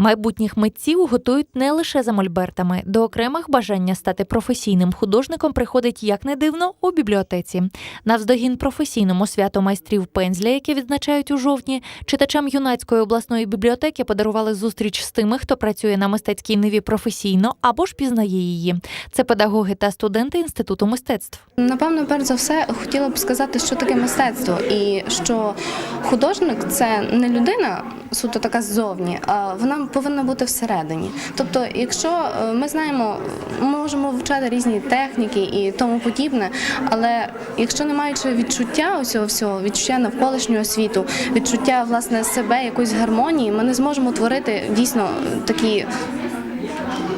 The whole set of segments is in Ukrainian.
Майбутніх митців готують не лише за мольбертами. До окремих бажання стати професійним художником приходить як не дивно у бібліотеці. Навздогін професійному свято майстрів пензля, яке відзначають у жовтні, читачам юнацької обласної бібліотеки подарували зустріч з тими, хто працює на мистецькій ниві професійно або ж пізнає її. Це педагоги та студенти інституту мистецтв. Напевно, перш за все, хотіла б сказати, що таке мистецтво, і що художник це не людина суто така ззовні, а вона повинна бути всередині. Тобто, якщо е, ми знаємо, ми можемо вивчати різні техніки і тому подібне, але якщо не маючи відчуття усього всього, відчуття навколишнього світу, відчуття власне себе, якоїсь гармонії, ми не зможемо творити дійсно такі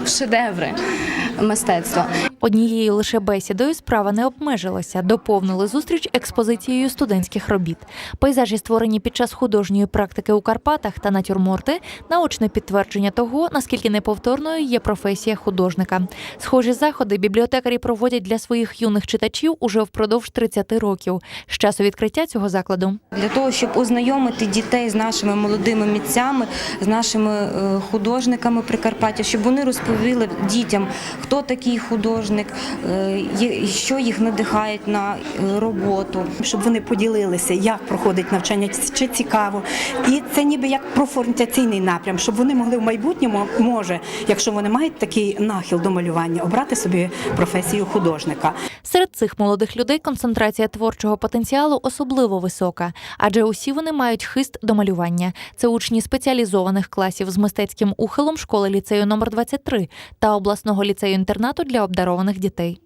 шедеври мистецтва. Однією лише бесідою справа не обмежилася. Доповнили зустріч експозицією студентських робіт. Пейзажі, створені під час художньої практики у Карпатах та натюрморти, наочне підтвердження того, наскільки неповторною є професія художника. Схожі заходи бібліотекарі проводять для своїх юних читачів уже впродовж 30 років з часу відкриття цього закладу. для того, щоб ознайомити дітей з нашими молодими митцями, з нашими е, художниками Прикарпаття, щоб вони розповіли дітям, хто такий художник, е, є- що їх надихає на е, роботу. щоб вони поділилися, як проходить навчання, чи цікаво. І це ніби як профорієнтаційний напрям, щоб вони могли в майбутньому, може, якщо вони мають такий нахил до малювання, обрати собі професію художника. Серед цих молодих людей концентрація творчого потенціалу особливо висока, адже усі вони мають хист до малювання. Це учні спеціалізованих класів з мистецьким ухилом школи ліцею номер 23 та обласного ліцею інтернату для обдарованих дітей.